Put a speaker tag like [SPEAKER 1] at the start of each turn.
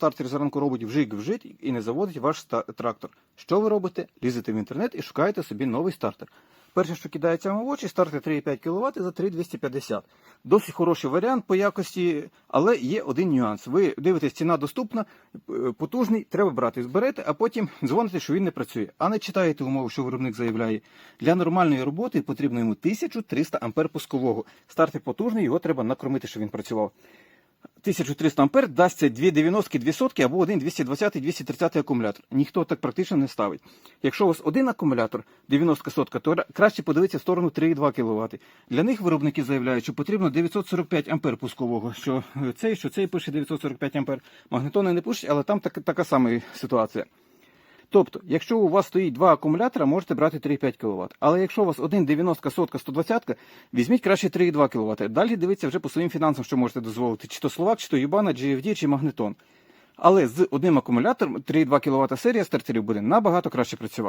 [SPEAKER 1] стартер зранку робить вжик-вжит і не заводить ваш трактор. Що ви робите? Лізете в інтернет і шукаєте собі новий стартер. Перше, що кидається вам в очі, стартер 3,5 кВт за 3,250. Досить хороший варіант по якості, але є один нюанс. Ви дивитесь, ціна доступна, е, потужний, треба брати, зберете, а потім дзвоните, що він не працює. А не читаєте умови, що виробник заявляє. Для нормальної роботи потрібно йому 1300 ампер пускового. Стартер потужний, його треба накормити, щоб він працював. 1300 ампер дасться 2 90 2 сотки або один 220 230 акумулятор. Ніхто так практично не ставить. Якщо у вас один акумулятор 90 сотка, то краще подивитися в сторону 3,2 кВт. Для них виробники заявляють, що потрібно 945 ампер пускового. Що цей, що цей пише 945 ампер. Магнетони не пишуть, але там так, така сама ситуація. Тобто, якщо у вас стоїть два акумулятора, можете брати 3,5 кВт. Але якщо у вас один 90 сотка 120, візьміть краще 3,2 кВт. Далі дивіться вже по своїм фінансам, що можете дозволити, чи то Словак, чи то Юбана, GFD, чи Магнетон. Але з одним акумулятором 3,2 кВт серія стартерів буде набагато краще працювати.